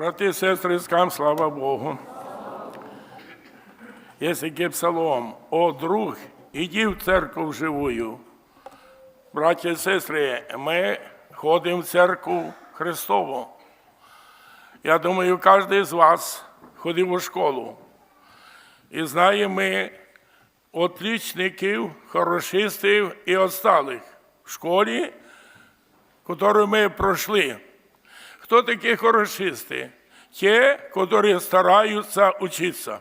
Брати і сестри, скам, слава Богу. Є такий псалом. О, друг, іди в церкву живую. Браті і сестри, ми ходимо в церкву Христову. Я думаю, кожен з вас ходив у школу. І знає ми отличників, хорошистів і осталих в школі, яку ми пройшли. Хто такі хорошисти? Ті, які стараються вчитися.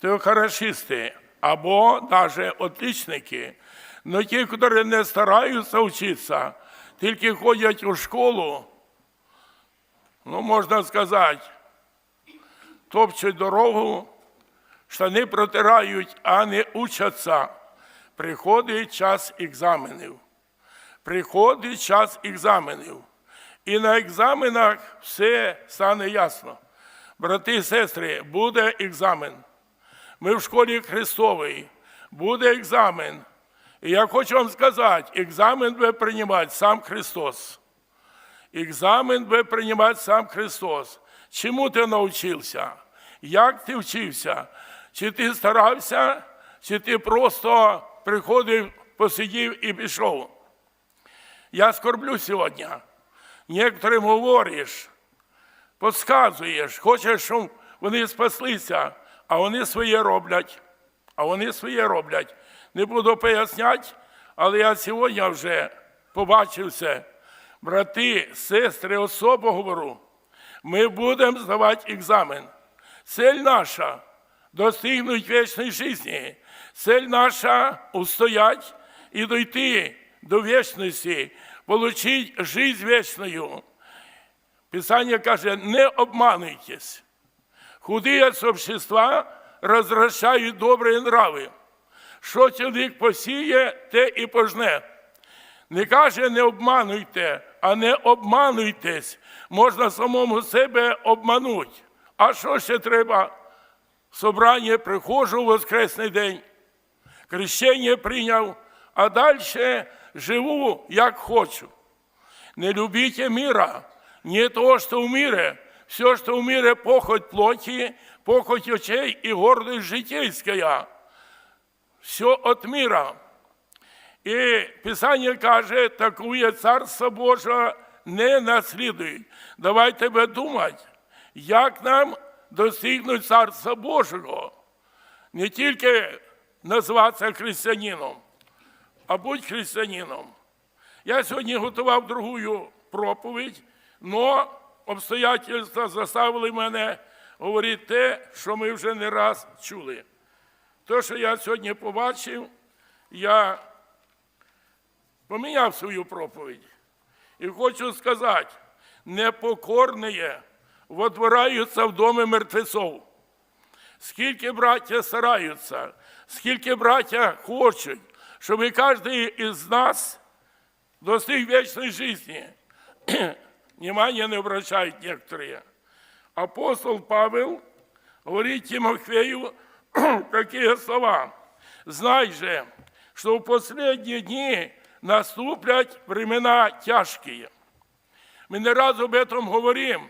То хорошисти або навіть отличники. Но ті, які не стараються вчитися, тільки ходять у школу, ну, можна сказати, топчуть дорогу, штани протирають, а не учаться. Приходить час екзаменів. Приходить час екзаменів. І на екзаменах все стане ясно. Брати і сестри, буде екзамен. Ми в школі Христовій, буде екзамен. І я хочу вам сказати, екзамен буде приймати сам Христос. Екзамен буде приймати сам Христос. Чому ти навчився? Як ти вчився? Чи ти старався, чи ти просто приходив, посидів і пішов? Я скорблю сьогодні. Некоторим говориш, підказуєш, хочеш, щоб вони спаслися, а вони своє роблять. А вони своє роблять. Не буду поясняти, але я сьогодні вже побачив це. Брати, сестри, особо говорю, ми будемо здавати екзамен. Цель наша достигнуть вічної житті. Цель наша устоять і дойти до вічності, получить жизнь вічною. Писання каже, не обмануйтесь. Худые з общества розвращають добрі нрави. Що чоловік посіє, те і пожне. Не каже, не обмануйте, а не обмануйтесь. Можна самому себе обманути. А що ще треба? Собрання приходжу в воскресний день, крещення прийняв, а далі живу, як хочу. Не любите мира, не то, что в мире. Все, что в мире, похоть плоти, похоть очей и гордость житейская. Все от мира. І Писання каже, такує Царство Боже не наслідують. Давайте би думати, як нам достигнути Царства Божого. Не тільки назватися християнином, а будь християнином. Я сьогодні готував другу проповідь, але обстоятельства заставили мене говорити те, що ми вже не раз чули. Те, що я сьогодні побачив, я поміняв свою проповідь. І хочу сказати, непокорні водвораються в домі мертвецов. Скільки браття стараються, скільки браття хочуть, щоб кожен із нас достиг вічної житті. Внимание не обращают некоторые. Апостол Павел говорит Тимофею такие слова. Знай же, что в последние дни наступлять времена тяжкие. Мы не раз об этом говорим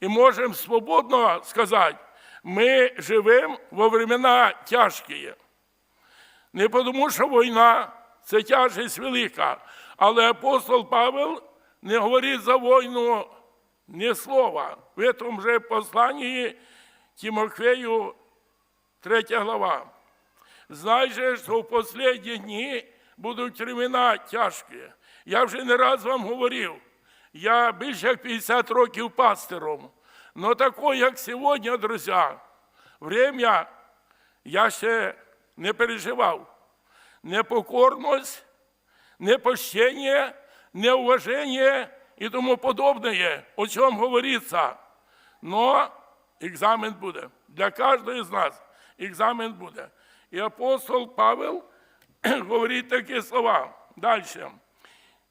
и можем свободно сказать, мы живем во времена тяжкие. не тому, що війна це тяжість велика, але апостол Павел не говорить за війну ні слова. В цьому же посланні Тимофею, 3 глава. Знай же, що в останні дні будуть времена тяжкі. Я вже не раз вам говорив, я більше як 50 років пастором. Но такое, як сьогодні, друзі, время я ще не переживав. Непокорність, непощення, неуважение і тому подобне, о чому говориться. Но екзамен буде. Для кожного з нас екзамен буде. І апостол Павел говорить такі слова. Далі.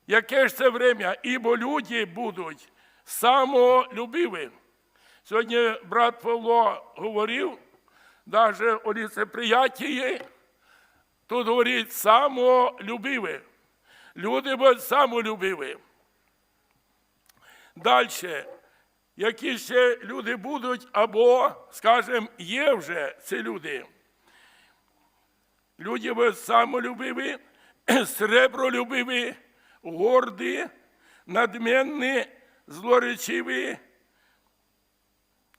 Яке ж це время, ібо люди будуть самолюбиві. Сьогодні брат Павло говорив, навіть о ліцеприятії, тут говорить самолюбиві. Люди будуть самолюбиві. Далі. які ще люди будуть, або, скажімо, є вже ці люди. Люди ви самолюбиві, сребролюбиві, горді, надменні, злоречиві,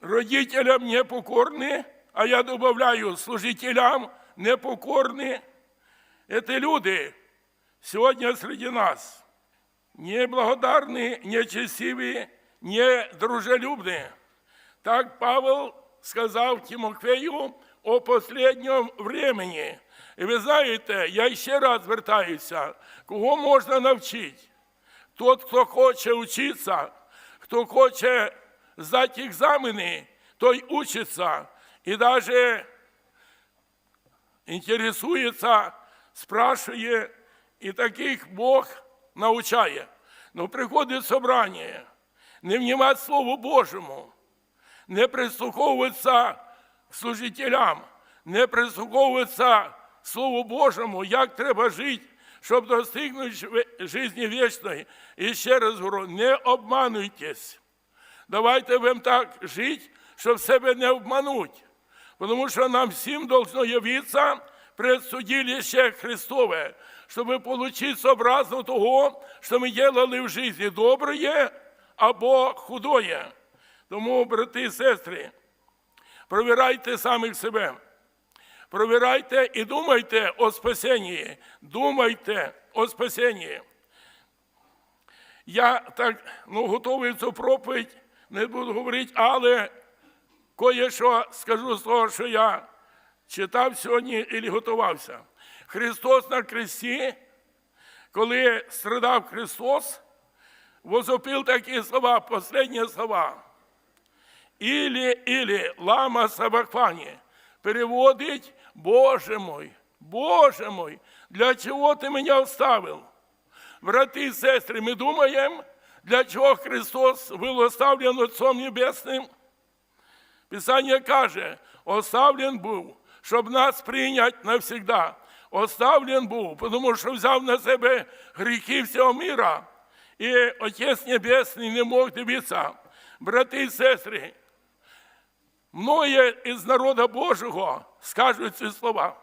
родителям непокорні, а я добавляю, служителям непокорні. Это люди сегодня среди нас. Неблагодарные, нечестивые, недружелюбные. Так Павел сказав Тимофею о последньому времени. І ви знаєте, я ще раз звертаюся, кого можна навчити? Тот, хто хоче вчитися, хто хоче здати екзамени, той учиться. І навіть интересуется, спрашивает, и таких Бог научает. Но приходит собрание, не внимать Слову Божьему, не прислуховуватися к служителям, не прислуховуватися к Слову Божому, як треба жити, щоб достигнути житті вічної. І ще раз говорю, не обмануйтесь. Давайте будемо так жити, щоб себе не обмануть. Потому что нам всем должно явиться пред судилище Христове, чтобы получить сообразно того, что мы делали в жизни, доброе або худое. Тому, брати і сестри, провірайте самих себе. Провірайте і думайте о спасенні. Думайте о спасенні. Я так ну, готовий цю проповідь, не буду говорити, але кое-що скажу з того, що я читав сьогодні і готувався. Христос на кресті, коли страдав Христос, возопив такі слова, останні слова. Ілі, ілі, лама сабахвані. Переводить, Боже мой, Боже мой, для чого ти мене оставив? Брати і сестри, ми думаємо, для чого Христос був оставлен Отцом Небесним? Писання каже, оставлен був, щоб нас прийняти навсегда. Оставлен був, тому що взяв на себе гріхи всього міра. І Отець Небесний не мог дивитися. Брати і сестри, многие із народа Божого скажуть ці слова.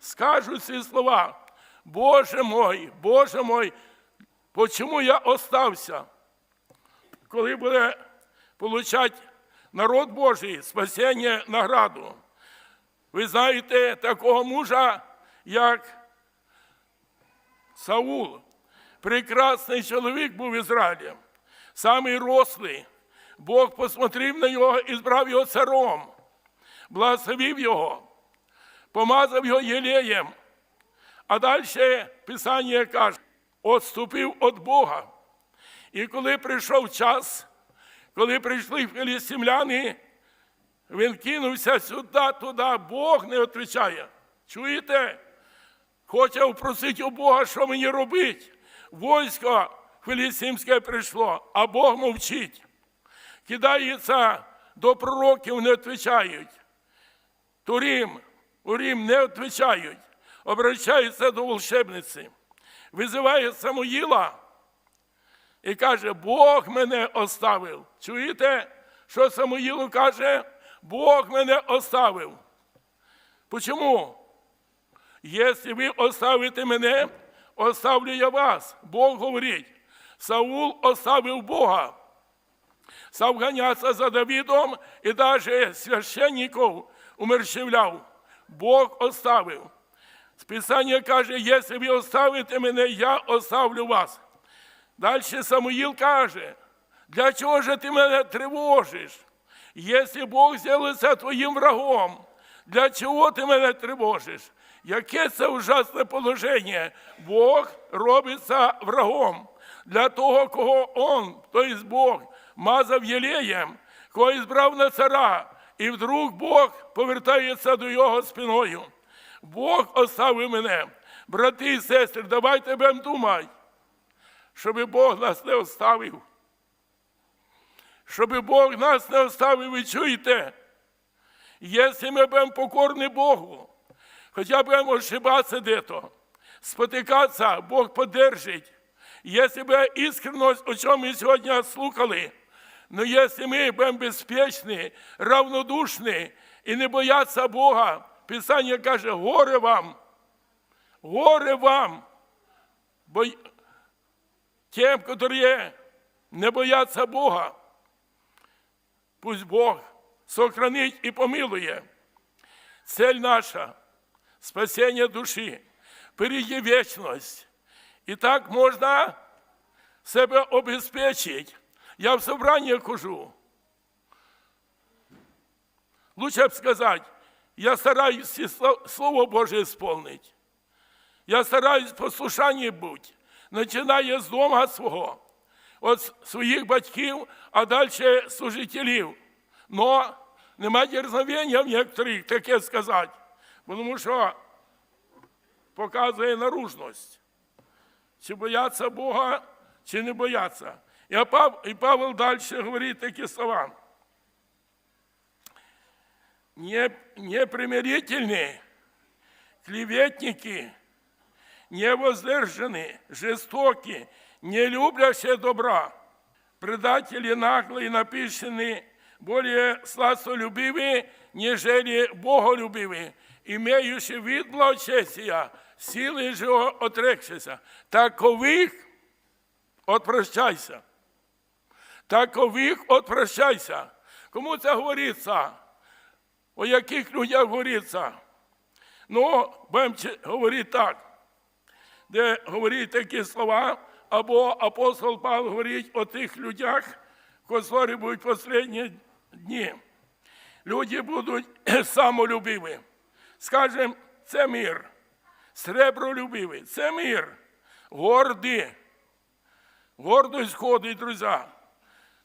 Скажуть ці слова. Боже мой, Боже мой, почему я остався? Коли буде получати народ Божий спасення награду. Ви знаєте такого мужа, як Саул. Прекрасний чоловік був в Ізраїлі, самий рослий. Бог посмотрів на нього і збрав його царом, благословив його, помазав його єлеєм. А далі Писання каже, отступив від Бога. І коли прийшов час, коли прийшли філістимляни, він кинувся сюди, туди, Бог не відповідає. Чуєте? Хоче впросити у Бога, що мені робити. Войсько філістимське прийшло, а Бог мовчить. Кидається до пророків, не відповідають. Турім, Урім не відповідають. Обращаються до волшебниці. Визиває Самуїла і каже, Бог мене оставив. Чуєте, що Самуїлу каже? Бог мене оставив. Почому? Якщо ви оставите мене, оставлю я вас. Бог говорить, Саул оставив Бога. Став ганятися за Давидом і навіть священників умерщвляв. Бог оставив. Списання каже, якщо ви оставите мене, я оставлю вас. Далі Самуїл каже, для чого ж ти мене тривожиш? Якщо Бог зробиться твоїм врагом, для чого ти мене тривожиш? Яке це ужасне положення? Бог робиться врагом для того, кого Он, тобто Бог, мазав єлеєм, кого збрав на цара, і вдруг Бог повертається до його спиною. Бог оставив мене. Брати і сестри, давайте будемо думати, щоб Бог нас не оставив. Щоб Бог нас не оставив, ви чуєте? Якщо ми будемо покорні Богу, хоча будемо ошибатися де-то, спотикатися, Бог подержить. Якщо буде іскреність, о чому ми сьогодні слухали, Но если мы будем беспечны, равнодушны и не бояться Бога, Писание каже, горе вам, горе вам, бо тем, которые не боятся Бога, пусть Бог сохранить и помилує. Цель наша – спасение души, впереди вечность. І так можна себе обезпечить. Я в собрание хожу. Лучше б сказать, я стараюсь Слово Божие исполнить. Я стараюсь послушанні бути, починає з дома свого, від своїх батьків, а далі служителів. Но нема дерзновення в некоторих таке сказати, тому що показує наружність. Чи бояться Бога, чи не бояться. І Пав- І Павел далі говорить такі слова. Не, непримирительные, клеветники, невоздержанные, жестоки, не любящие добра, предатели наглые, написаны, более сластолюбивые, нежели боголюбивые, имеющие вид благочестия, силы же отрекшися. Такових отпрощайся. Такових отпрощайся. Кому це говориться? О яких людях говориться? Ну, будемо чи- говорити так, де говорить такі слова, або апостол Павло говорить о тих людях, котрі будуть останні дні. Люди будуть самолюбиві. Скажем, це мир. Сребролюбивий, це мир. Горді. Гордость ходить, друзі.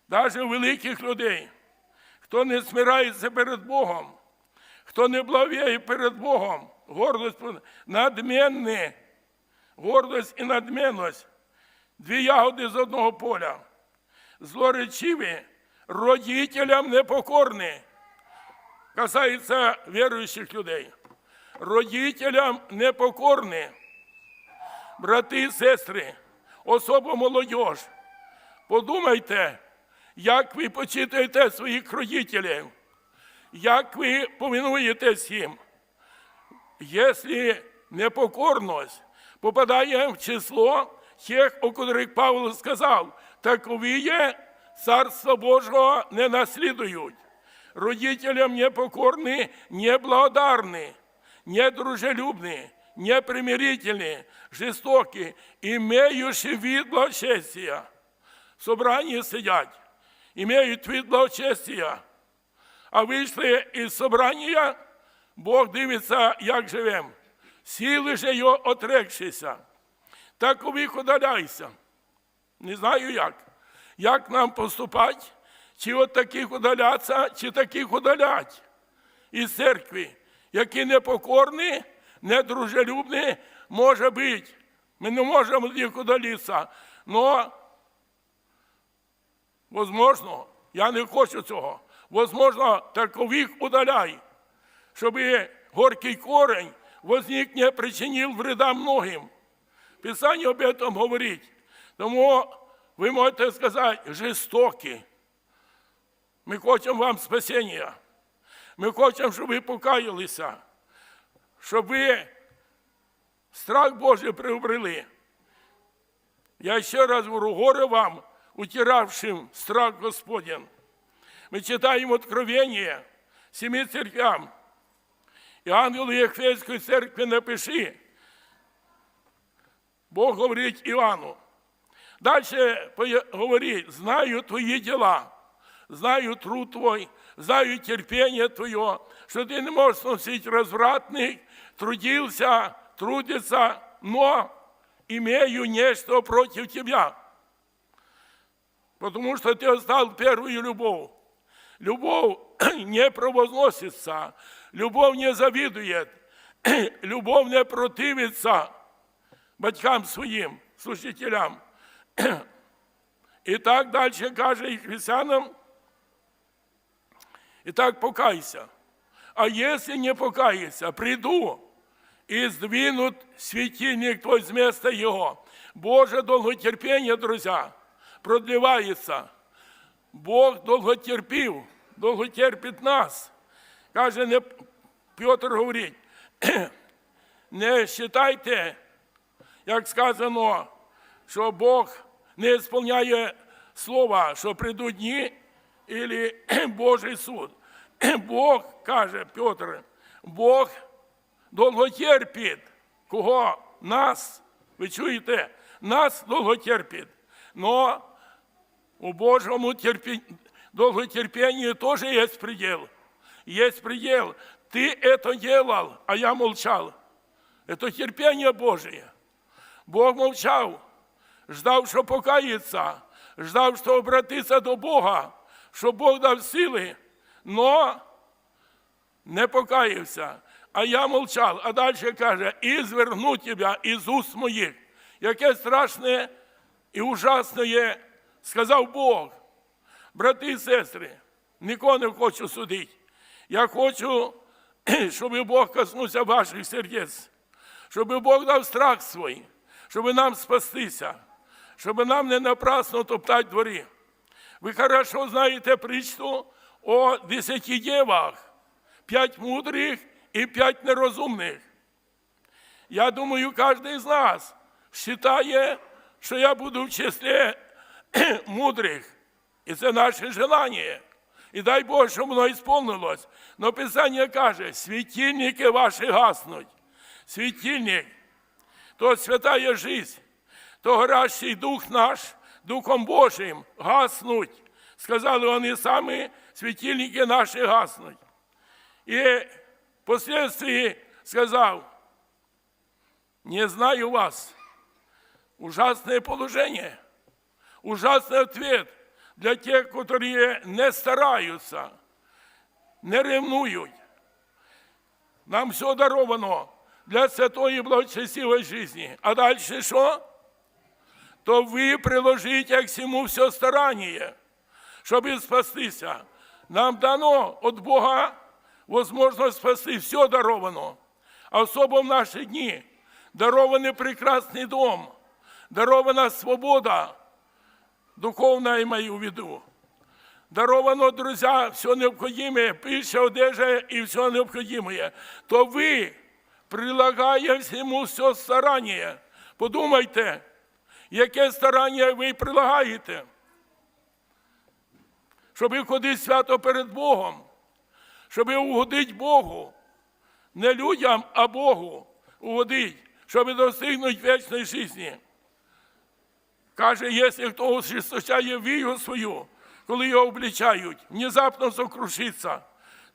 Навіть великих людей. Хто не смирається перед Богом, хто не благовіє перед Богом, гордость, надменне, гордость і надменність, дві ягоди з одного поля, злоречиві, родителям непокорні, касається віруючих людей, родителям непокорні, брати і сестри, особо молодь, подумайте, як ви почитуєте своїх родителів, як ви повинуєтесь їм. Якщо непокорність попадає в число тих, о котрих Павло сказав, такові є царство Божого не наслідують. Родителям непокорні, неблагодарні, недружелюбні, непримирительні, жестокі, імеючи від благочестия. В собранні сидять, імеють від благочестия, а вийшли із собрання, Бог дивиться, як живем. Сіли же його отрекшися. Такових удаляйся. Не знаю як. Як нам поступати, чи от таких удаляться, чи таких удалять із церкви, які непокорні, недружелюбні, може бути. Ми не можемо них удалитися. Но, возможно, я не хочу цього. Возможно, такових удаляй, щоб горький корень возник не причинив вреда многим. Писание об этом говорить. Тому ви можете сказати, жестокі. Ми хочемо вам спасіння. Ми хочемо, щоб ви покаялися, щоб ви страх Божий приобрели. Я ще раз говорю, горе вам, утиравшим страх Господень. Мы читаем Откровение семи церквям И ангелу Ефесской церкви напиши. Бог говорить Иоанну. Дальше пое- говорит, знаю твои дела, знаю труд твой, знаю терпение твое, что ты не можешь носить развратных, трудился, трудится, но имею нечто против тебя, потому что ты оставил первую любовь. Любовь не провозносится, любовь не завидует, любовь не противится батькам своим, служителям. І так далі каже і християнам, і так покайся. А если не покаешься, приду и сдвинут светильник твой с места его. Боже долготерпение, друзья, продлевается. Бог довго терпів, довго терпить нас. Каже, не, Петр говорить, не вважайте, як сказано, що Бог не сповняє слова, що прийдуть дні, і Божий суд. Бог каже, Петр, Бог довго терпить. Кого? Нас. Ви чуєте? Нас довго терпить. Но у Божьему терпи... долготерпению тоже есть предел Есть предел. Ты это делал, а я молчал. Это терпение Божие. Бог молчал, ждав, що покається, ждав, що обратиться до Бога, що Бог дав сили, но не покаявся. А я молчав. А далі каже, і зверну тебе із уст моїх. Яке страшне і ужасне є, сказав Бог. Брати і сестри, нікого не хочу судити. Я хочу, щоб Бог коснувся ваших сердець, щоб Бог дав страх свій, щоб нам спастися, щоб нам не напрасно топтати дворі. Ви хорошо знаєте притчу о десяти дівах, п'ять мудрих і п'ять нерозумних. Я думаю, кожен з нас вважає, що я буду в числі мудрих. І це наше желання. І дай Бог, щоб воно ісполнилось. Но Писання каже, світильники ваші гаснуть. Світильник то святая жизнь, то горящий дух наш, Духом Божим гаснуть. Сказали вони самі, світильники наші гаснуть. І впоследствии сказав, не знаю вас. Ужасное положение, ужасный ответ для тех, которые не стараются, не ревнують. Нам все даровано для святої благочестивої житті. А далі що? То ви приложите к всему все старання, щоб спастися. Нам дано від Бога возможность спасти, все даровано. А особо в наші дні дарований прекрасний дом, дарована свобода, духовна я маю в виду. Даровано, друзья, все необходимое, пища, одежа и все необходимое. То вы, прилагая всему все старання, подумайте, яке старання ви прилагаєте, щоб ходити свято перед Богом, щоб угодити Богу, не людям, а Богу угодить, щоб достигнути вічної житті. Каже, якщо хто ожесточає віру свою, коли його обличають, внезапно сокрушиться.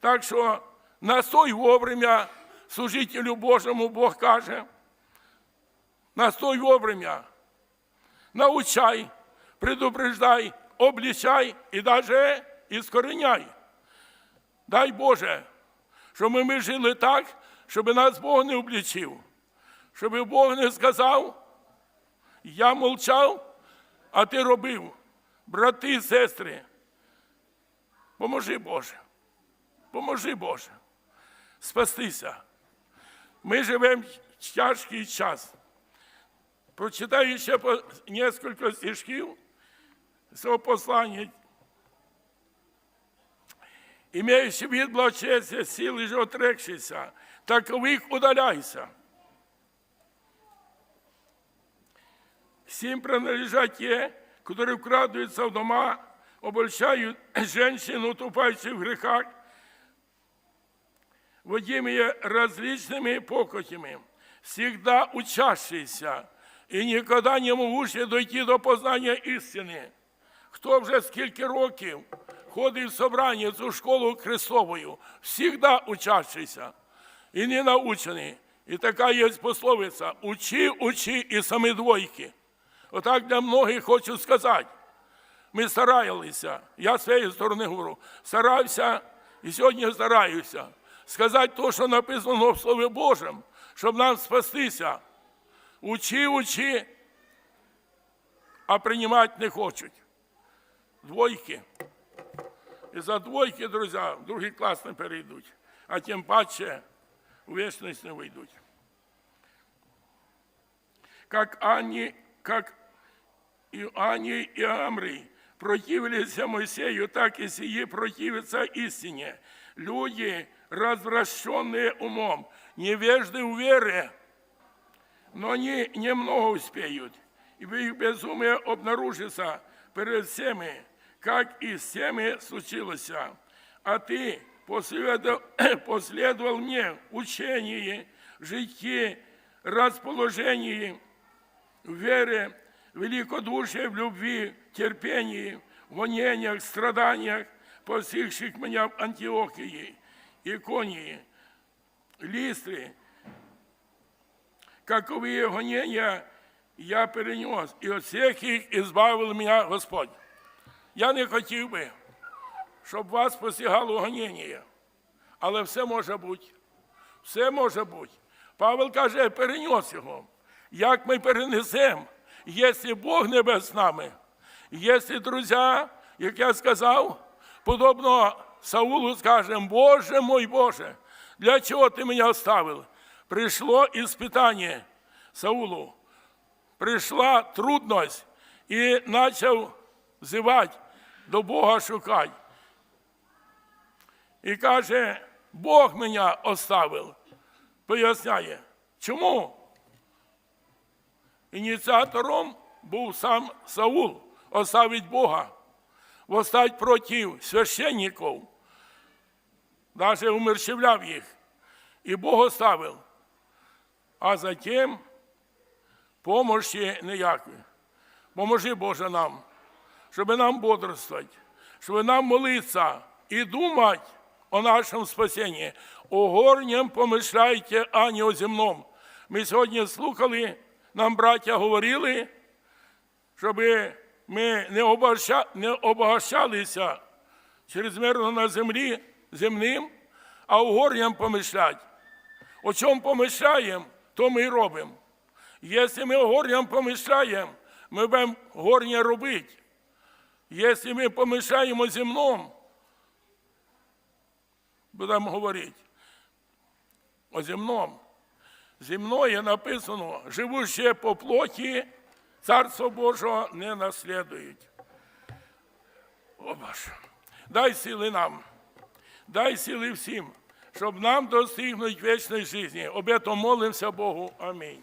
Так що настой вовремя служителю Божому Бог каже, настой вовремя, научай, предупреждай, обличай і навіть іскореняй. Дай Боже, щоб ми жили так, щоб нас Бог не облічив, щоб Бог не сказав, я мовчав, а ти робив. Брати сестри, поможи Боже, поможи Боже, спастися. Ми живемо в тяжкий час. Прочитаю ще по кілька стишків цього послання. Имеющий вид благочестия, силы же отрекшийся, таковых удаляйся. Всем принадлежат те, которые вкрадываются в дома, обольщают женщин, утопающих в грехах, водимые различными похотями, всегда учащиеся и никогда не могущие дойти до познания истины. Хто вже скільки років ходить в собрання в цю школу Христовою, всегда учащийся і не научений. І така є пословиця учи, учи і самі двойки. Отак для многих хочу сказати. Ми старалися, я з своєї сторони говорю, старався і сьогодні стараюся сказати те, що написано в Слові Божому, щоб нам спастися. Учи, учи, а приймати не хочуть. Двойки. І за двойки, друзі, в другий клас не перейдуть, а тим паче у вічність не вийдуть. Как Анні, как и Ани и Амри противились Моисею, так и сии противятся истине. Люди, развращенные умом, невежды в вере, но они немного успеют, ибо их безумие обнаружится перед всеми, как и с теми случилось. А ты последовал, последовал мне учении, житии, расположении, в великодушие в любви, терпении, гонениях, страданиях, постигших меня в Антиохии, Иконии, Листре, каковые гонения я перенес, и от всех їх избавил меня Господь. Я не хотів би, щоб вас посягало гонення, але все може бути. Все може бути. Павел каже, перенес його. Як ми перенесемо, якщо Бог небе з нами, якщо друзі, як я сказав, подобно Саулу скажемо, Боже мой Боже, для чого ти мене оставив? Прийшло іспитання Саулу, прийшла трудність і почав взивати до Бога шукати. І каже, Бог мене оставив. Поясняє, чому? Ініціатором був сам Саул, оставить Бога, восстать проти священників, навіть умерщвляв їх. І Бог оставив. А затем помощі ніякої. Поможи, Боже, нам, щоб нам бодрствувати, щоб нам молитися і думати о нашому спасенні. О горнім помишляйте, а о земному. Ми сьогодні слухали, нам браття говорили, щоб ми не, обогаща, не обогащалися чрезмірно на землі земним, а о горнім помишлять. О чому помишляємо, то ми і робимо. Якщо ми горням помишляємо, ми будемо горнє робити. Якщо ми помишляємо земному, будемо говорити о земному. Земное написано, живущие по плоті, Царство Божого не наслідують. О Боже, дай сили нам, дай сили всім, щоб нам достигнути вічної житті. Об этом молимося Богу. Амінь.